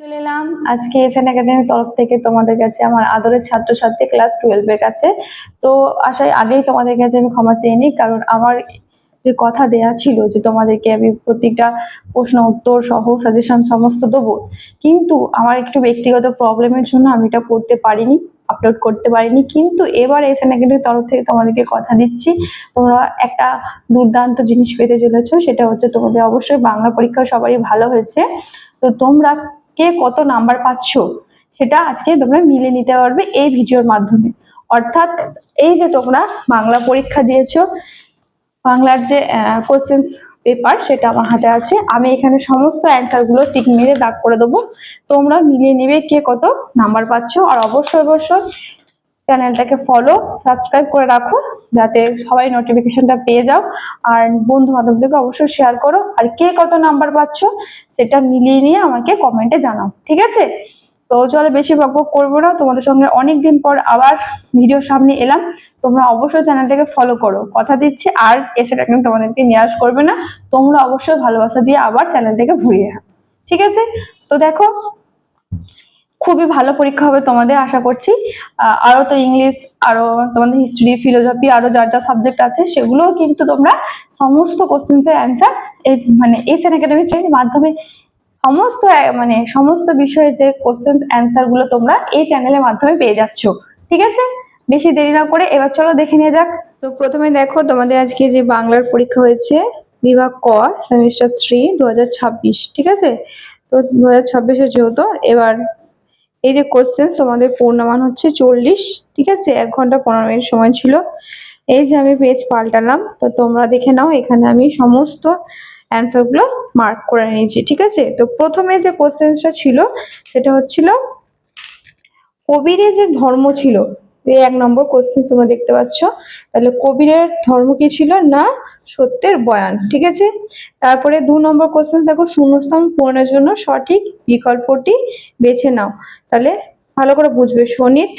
চলে এলাম। আজকে এসএন একাডেমির তরফ থেকে তোমাদের কাছে আমার আদরের ছাত্রছাত্রী ক্লাস টুয়েলভের কাছে। তো আশায় আগেই তোমাদের কাছে আমি ক্ষমা চেয়ে নিই, কারণ আমার যে কথা দেয়া ছিল যে তোমাদেরকে আমি প্রত্যেকটা প্রশ্ন, উত্তর সহ সাজেশন সমস্ত দেবো, কিন্তু আমার একটু ব্যক্তিগত প্রবলেমের জন্য আমি এটা করতে পারিনি আপলোড করতে পারিনি। কিন্তু এবার এসএন একাডেমির তরফ থেকে তোমাদেরকে কথা দিচ্ছি। তোমরা একটা দুর্দান্ত জিনিস পেতে চলেছো, সেটা হচ্ছে তোমাদের অবশ্যই বাংলা পরীক্ষা সবারই ভালো হয়েছে। তো তোমরা কে কত নাম্বার পাচ্ছ, সেটা আজকে তোমরা মিলে নিতে পারবে এই ভিডিওর মাধ্যমে। অর্থাৎ এই যে তোমরা বাংলা পরীক্ষা দিয়েছ, বাংলার যে কোশ্চেন্স পেপার সেটা আমার হাতে আছে। আমি এখানে সমস্ত অ্যান্সারগুলো টিক মেরে দাগ করে দেবো। তোমরা মিলিয়ে নেবে কে কত নাম্বার পাচ্ছ। আর অবশ্যই অবশ্যই চ্যানেলটাকে ফলো সাবস্ক্রাইব করে রাখো, যাতে সবাই নোটিফিকেশনটা পেয়ে যাও। আর বন্ধু বান্ধবদেরকে অবশ্যই শেয়ার করো। আর কে কত নাম্বার পাচ্ছ, সেটা মিলিয়ে নিয়ে আমাকে কমেন্টে জানাও, ঠিক আছে? তো চলো বেশি বকবক করব না, তোমাদের সঙ্গে অনেক দিন পর আবার ভিডিও সামনে এলাম। তোমরা অবশ্যই চ্যানেলটাকে ফলো করো। কথা দিচ্ছি, আর এসে কিন্তু তোমাদেরকে নিরাশ করবে না। তোমরা অবশ্যই ভালোবাসা দিয়ে আবার চ্যানেলটাকে রাখো ঠিক আছে? তো দেখো খুবই ভালো পরীক্ষা হবে তোমাদের আশা করছি। আহ, আরও তো ইংলিশ আরও তোমাদের হিস্ট্রি ফিলোসফি আরও যার যা সাবজেক্ট আছে সেগুলোও কিন্তু তোমরা সমস্ত কোশ্চেন্স এর অ্যান্সার মানে এসএন একাডেমি ট্রেনের মাধ্যমে সমস্ত মানে সমস্ত বিষয়ের যে কোশ্চেন্স অ্যান্সারগুলো তোমরা এই চ্যানেলের মাধ্যমে পেয়ে যাচ্ছ। ঠিক আছে? বেশি দেরি না করে এবার চলো দেখে নিয়ে যাক। তো প্রথমে দেখো তোমাদের আজকে যে বাংলার পরীক্ষা হয়েছে বিভাগ ক সেমিস্টার থ্রি দু হাজার ছাব্বিশ ঠিক আছে? তো দু হাজার ছাব্বিশে যেহেতু এবার এই যে কোশ্চেন তোমাদের পূর্ণমান হচ্ছে চল্লিশ, ঠিক আছে? এক ঘণ্টা পনেরো মিনিট সময় ছিল। এই যে আমি পেজ পাল্টালাম, তো তোমরা দেখে নাও, এখানে আমি সমস্ত অ্যান্সারগুলো মার্ক করে নিয়েছি, ঠিক আছে? তো প্রথমে যে কোশ্চেনটা ছিল, সেটা হচ্ছিল কবিরের যে ধর্ম ছিল, এই এক নম্বর কোশ্চেন তোমরা দেখতে পাচ্ছ। তাহলে কবিরের ধর্ম কি ছিল? না সত্যের বয়ান, ঠিক আছে? তারপরে দু নম্বর কোশ্চেন দেখো শূন্যস্থান পূরণের জন্য সঠিক বিকল্পটি বেছে নাও। তাহলে ভালো করে বুঝবে। শনিত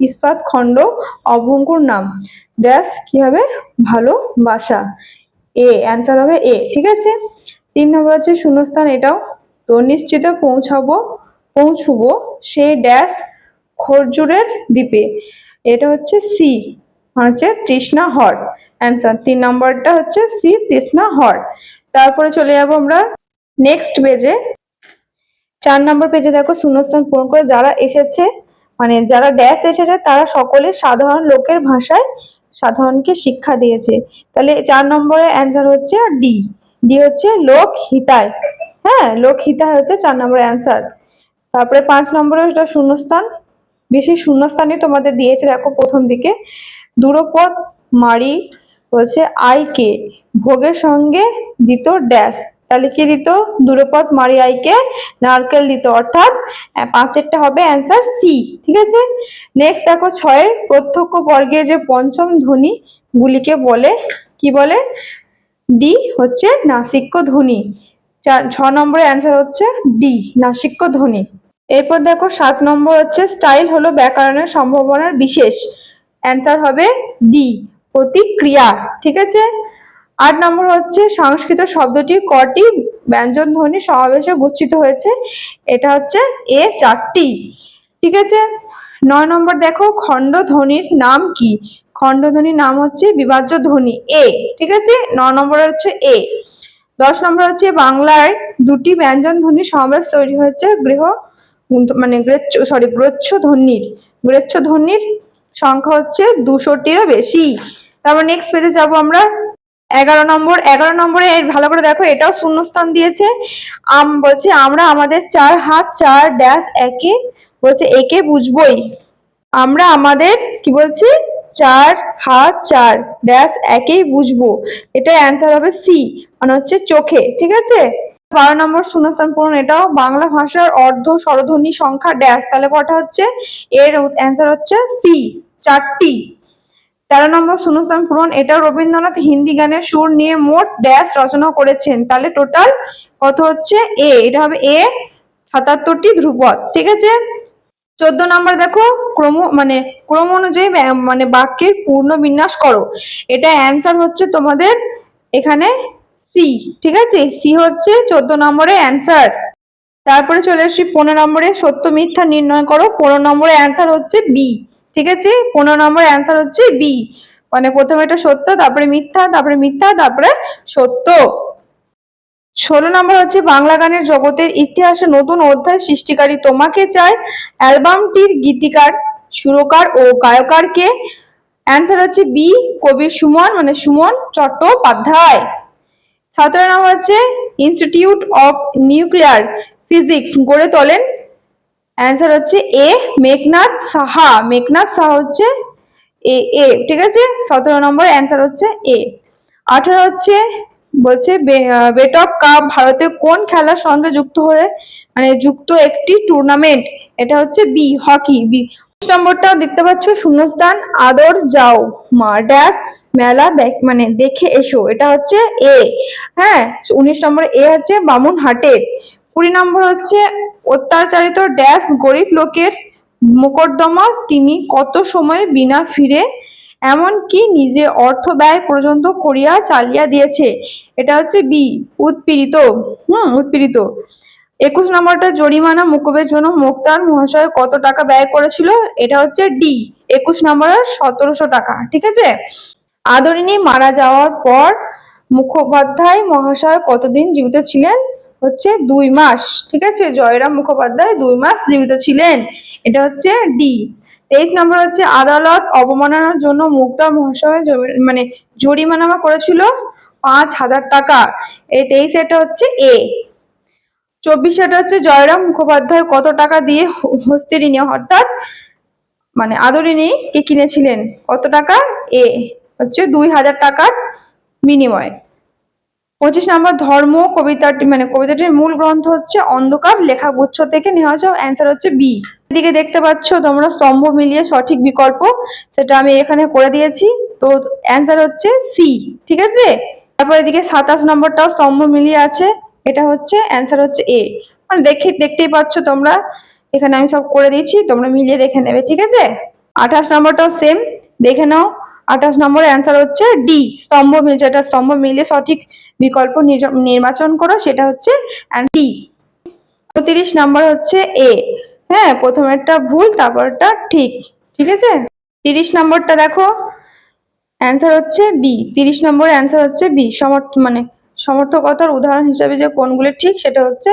ইস্পাত, খণ্ড, অভঙ্গুর নাম। ড্যাশ কি হবে? ভালোবাসা এ অ্যান্সার হবে এ, ঠিক আছে? তিন নম্বর হচ্ছে শূন্যস্থান, এটাও। তো নিশ্চিত পৌঁছাবো, পৌঁছবো সে ড্যাশ খরজুরের দ্বীপে। এটা হচ্ছে সি হচ্ছে তৃষ্ণা হর। অ্যান্সার তিন নম্বরটা হচ্ছে সি তৃষ্ণা হর। তারপরে চলে যাব আমরা নেক্সট পেজে চার নম্বর পেজে দেখো শূন্যস্থান পূরণ করে যারা এসেছে মানে যারা ড্যাশ এসেছে, তারা সকলে সাধারণ লোকের ভাষায় সাধারণকে শিক্ষা দিয়েছে। তাহলে চার নম্বরের অ্যান্সার হচ্ছে ডি ডি হচ্ছে লোক হিতায়। হ্যাঁ লোক হিতায় হচ্ছে চার নম্বরের অ্যান্সার তারপরে পাঁচ নম্বরে ওটা শূন্যস্থান। বেশি শূন্যস্থানই তোমাদের দিয়েছে, দেখো প্রথম দিকে। দূরপথ মারি হচ্ছে আইকে ভোগের সঙ্গে দিত ড্যাশ। তাহলে কি দিত দূরপথ মারি আইকে। নারকেল দিত, অর্থাৎ পাঁচেরটা হবে অ্যান্সার সি, ঠিক আছে? নেক্সট দেখো, ছয়ের প্রত্যক্ষ বর্গের যে পঞ্চম ধ্বনি, গুলিকে বলে, কি বলে? ডি হচ্ছে নাসিক্য ধ্বনি। চার, ছ নম্বরের অ্যান্সার হচ্ছে ডি নাসিক্য ধ্বনি। এরপর দেখো, সাত নম্বর হচ্ছে, স্টাইল হলো ব্যাকরণের সম্ভাবনার বিশেষ। অ্যান্সার হবে ডি প্রতিক্রিয়া, ঠিক আছে? আট নম্বর হচ্ছে, সংস্কৃত শব্দটি কটি ব্যঞ্জন ধ্বনি সমাবেশে গচ্ছিত হয়েছে? এটা হচ্ছে এ চারটি, ঠিক আছে? নয় নম্বর দেখো খণ্ড ধ্বনির নাম কি? খণ্ড ধ্বনির নাম হচ্ছে বিভাজ্য ধ্বনি এ, ঠিক আছে? নয় নম্বর হচ্ছে এ। দশ নম্বর হচ্ছে, বাংলায় দুটি ব্যঞ্জন ধ্বনি সমাবেশ তৈরি হয়েছে, গৃহ মানে গ্রেচ্ছ সরি গ্রচ্ছ ধ্বনির গ্রেচ্ছ ধ্বনির সংখ্যা হচ্ছে দুশোটিরও বেশি। তারপর নেক্সট পেজে যাব আমরা। এগারো নম্বর, এগারো নম্বরে ভালো করে দেখো, এটাও শূন্যস্থান দিয়েছে। আম বলছে, আমরা আমাদের চার হাত, চার ড্যাশ একে বলছে, একে বুঝবই। আমরা আমাদের, কি বলছি? চার হাত, চার ড্যাশ একেই বুঝব। এটা অ্যান্সার হবে সি মানে হচ্ছে চোখে, ঠিক আছে? বারো নম্বর শূন্যস্থান পূরণ, এটাও বাংলা ভাষার অর্ধ স্বরধ্বনি সংখ্যা ড্যাশ তাহলে কটা হচ্ছে? এর অ্যান্সার হচ্ছে সি চারটি। তেরো নম্বর শূন্যস্থান পূরণ এটাও রবীন্দ্রনাথ হিন্দি গানের সুর নিয়ে মোট ড্যাশ রচনা করেছেন। তাহলে টোটাল কত হচ্ছে? এ এটা হবে এ সাতাত্তরটি ধ্রুপদ ঠিক আছে? চোদ্দ নম্বর দেখো, ক্রম মানে ক্রম অনুযায়ী মানে বাক্যের পূর্ণ বিন্যাস করো। এটা অ্যান্সার হচ্ছে তোমাদের এখানে সি ঠিক আছে? সি হচ্ছে চোদ্দ নম্বরে অ্যান্সার তারপরে চলে আসি পনেরো নম্বরে, সত্য মিথ্যা নির্ণয় করো। পনেরো নম্বরে অ্যান্সার হচ্ছে বি ঠিক আছে? পনেরো নম্বর অ্যান্সার হচ্ছে বি মানে প্রথমে এটা সত্য, তারপরে মিথ্যা তারপরে মিথ্যা, তারপরে সত্য। ষোলো নম্বর হচ্ছে বাংলা গানের জগতের ইতিহাসে নতুন অধ্যায় সৃষ্টিকারী তোমাকে চাই। অ্যালবামটির গীতিকার, সুরকার ও গায়কার কে অ্যান্সার হচ্ছে বি কবি সুমন মানে সুমন চট্টোপাধ্যায়। সতেরো নম্বর হচ্ছে ইনস্টিটিউট অফ নিউক্লিয়ার ফিজিক্স গড়ে তোলেন অ্যান্সার হচ্ছে এ মেঘনাথ সাহা। মেঘনাথ সাহা হচ্ছে এ এ ঠিক আছে? সতেরো নম্বর অ্যান্সার হচ্ছে এ আঠারো হচ্ছে, বলছে বেটক কাপ ভারতে কোন খেলার সঙ্গে যুক্ত হয়ে মানে যুক্ত একটি টুর্নামেন্ট এটা হচ্ছে বি হকি বি নম্বরটা দেখতে পাচ্ছ, শূন্যস্থান, আদর যাও। মা, ড্যাশ, মেলা দেখ মানে দেখে এসো। এটা হচ্ছে এ হ্যাঁ উনিশ নম্বর এ হচ্ছে বামুন হাটের কুড়ি নম্বর হচ্ছে অত্যাচারিত ড্যাশ গরিব লোকের মোকদ্দমা তিনি কত সময় বিনা ফিরে, এমনকি নিজে অর্থ ব্যয় পর্যন্ত করিয়া চালিয়া দিয়েছে। এটা হচ্ছে বি, উৎপীড়িত। হুম, উৎপীড়িত। একুশ নম্বরটা, জরিমানা মুকুবের জন্য মুক্তার মহাশয় কত টাকা ব্যয় করেছিল? এটা হচ্ছে ডি, একুশ নম্বরের সতেরোশো টাকা, ঠিক আছে? আদরিনী মারা যাওয়ার পর মুখোপাধ্যায় মহাশয় কতদিন জীবিত ছিলেন? হচ্ছে দুই মাস, ঠিক আছে? জয়রাম মুখোপাধ্যায় দুই মাস জীবিত ছিলেন। এটা হচ্ছে ডি। তেইশ নম্বর হচ্ছে আদালত অবমাননার জন্য মুক্তা মহাশয় মানে জরিমানা করেছিল পাঁচ হাজার টাকা। এই তেইশ এটা হচ্ছে এ। চব্বিশ এটা হচ্ছে জয়রাম মুখোপাধ্যায় কত টাকা দিয়ে হস্তিরিনী অর্থাৎ মানে আদরিনী কে কিনেছিলেন? কত টাকা? এ। হচ্ছে দুই হাজার টাকার বিনিময়ে। পঁচিশ নম্বর ধর্ম, কবিতাটি মানে কবিতাটির মূল গ্রন্থ হচ্ছে অন্ধকার, লেখাগুচ্ছ থেকে নেওয়া হয়েছে অ্যান্সার হচ্ছে বি এদিকে দেখতে পাচ্ছ তোমরা স্তম্ভ মিলিয়ে সঠিক বিকল্প, সেটা আমি এখানে করে দিয়েছি। তো অ্যান্সার হচ্ছে সি ঠিক আছে? তারপর এদিকে সাতাশ নম্বরটাও স্তম্ভ মিলিয়ে আছে, এটা হচ্ছে অ্যান্সার হচ্ছে এ মানে দেখে, দেখতেই পাচ্ছ তোমরা, এখানে আমি সব করে দিয়েছি, তোমরা মিলিয়ে দেখে নেবে, ঠিক আছে? আঠাশ নম্বরটাও সেম দেখে নাও। আঠাশ নম্বরের অ্যান্সার হচ্ছে ডি স্তম্ভ মিল, যেটা স্তম্ভ মিলিয়ে সঠিক বিকল্প নির্বাচন করো, সেটা হচ্ছে ডি তিরিশ নম্বর হচ্ছে এ হ্যাঁ প্রথমেরটা ভুল, তারপরটা ঠিক ঠিক আছে? তিরিশ নম্বরটা দেখো অ্যান্সার হচ্ছে বি তিরিশ নম্বরের অ্যান্সার হচ্ছে বি সমর্থ মানে সমর্থকতার উদাহরণ হিসাবে যে কোনগুলি ঠিক, সেটা হচ্ছে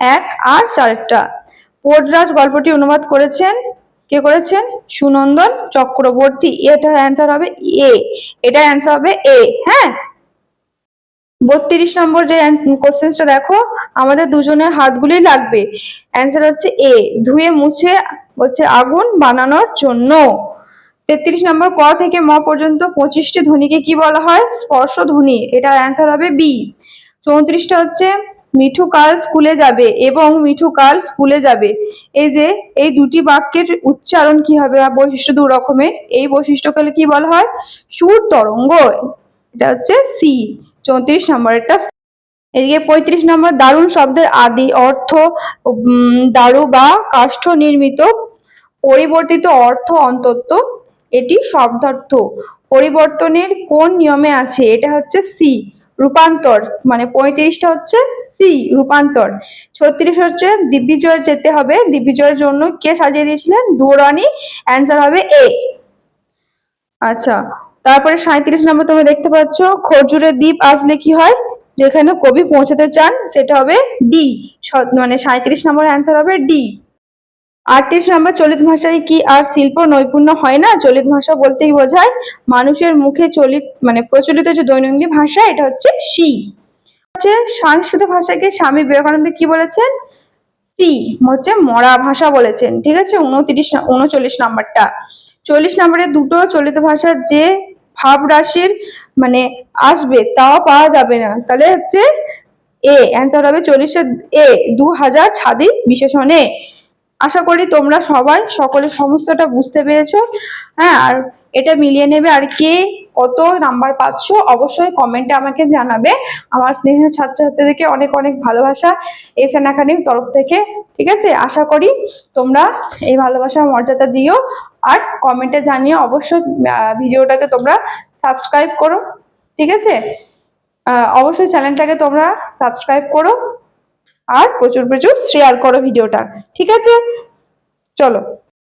এক আর চারটা পোর্টরাজ গল্পটি অনুবাদ করেছেন কে করেছেন? সুনন্দন চক্রবর্তী। এটা অ্যান্সার হবে এ এটা অ্যান্সার হবে এ হ্যাঁ? বত্রিশ নম্বর যে কোশ্চেন্সটা দেখো, আমাদের দুজনের হাতগুলি লাগবে। অ্যান্সার হচ্ছে এ ধুয়ে মুছে হচ্ছে আগুন বানানোর জন্য। তেত্রিশ নম্বর, ক থেকে ম পর্যন্ত পঁচিশটি ধ্বনিকে কি বলা হয়? স্পর্শ ধ্বনি এটার অ্যান্সার হবে বি চৌত্রিশটা হচ্ছে মিঠু কাল স্কুলে যাবে এবং মিঠু কাল স্কুলে যাবে। এই যে, এই দুটি বাক্যের উচ্চারণ কি হবে বৈশিষ্ট্য দু রকমের? এই বৈশিষ্ট্যকে কি বলা হয়? সুর তরঙ্গ। এটা হচ্ছে সি চৌত্রিশ নম্বরেরটা এদিকে পঁয়ত্রিশ নম্বর, দারুণ শব্দের আদি অর্থ দারু বা কাষ্ঠ নির্মিত, পরিবর্তিত অর্থ অন্তত, এটি শব্দার্থ। পরিবর্তনের কোন নিয়মে আছে? এটা হচ্ছে সি রূপান্তর মানে পঁয়ত্রিশটা হচ্ছে সি রূপান্তর। ছত্রিশ হচ্ছে দিগ্বিজয় যেতে হবে। দিগ্বিজয়ের জন্য কে সাজিয়ে দিয়েছিলেন? দুরানি অ্যান্সার হবে এ আচ্ছা তারপরে সাঁত্রিশ নম্বর তুমি দেখতে পাচ্ছ খরজুরের দ্বীপ আসলে কি হয়? যেখানে কবি পৌঁছাতে চান, সেটা হবে ডি মানে সাঁত্রিশ নম্বর অ্যান্সার হবে ডি আটত্রিশ নম্বর চলিত ভাষায় কি আর শিল্প নৈপুণ্য হয় না? চলিত ভাষা বলতেই বোঝায় মানুষের মুখে চলিত মানে প্রচলিত যে দৈনন্দিন ভাষা, এটা হচ্ছে সি। হচ্ছে সংস্কৃত ভাষাকে স্বামী বিবেকানন্দ কি বলেছেন? সি হচ্ছে মরা ভাষা বলেছেন, ঠিক আছে? উনত্রিশ উনচল্লিশ নম্বরটা। চল্লিশ নম্বরে দুটো চলিত ভাষার যে ভাব রাশির মানে আসবে, তাও পাওয়া যাবে না। তাহলে হচ্ছে এ অ্যান্সার হবে চল্লিশে এ দু হাজার ছাদি বিশেষণে। আশা করি তোমরা সবাই সকলে সমস্তটা বুঝতে পেরেছ। হ্যাঁ আর এটা মিলিয়ে নেবে আর কে কত নাম্বার পাচ্ছ, অবশ্যই কমেন্টে আমাকে জানাবে। আমার স্নেহের ছাত্রছাত্রীদেরকে অনেক অনেক ভালোবাসা এসএন একাডেমির তরফ থেকে, ঠিক আছে? আশা করি তোমরা এই ভালোবাসা মর্যাদা দিও। আর কমেন্টে জানিয়ে অবশ্যই ভিডিওটাকে তোমরা সাবস্ক্রাইব করো, ঠিক আছে? অবশ্যই চ্যানেলটাকে তোমরা সাবস্ক্রাইব করো। আর প্রচুর প্রচুর শেয়ার করো ভিডিওটা ঠিক আছে? চলো।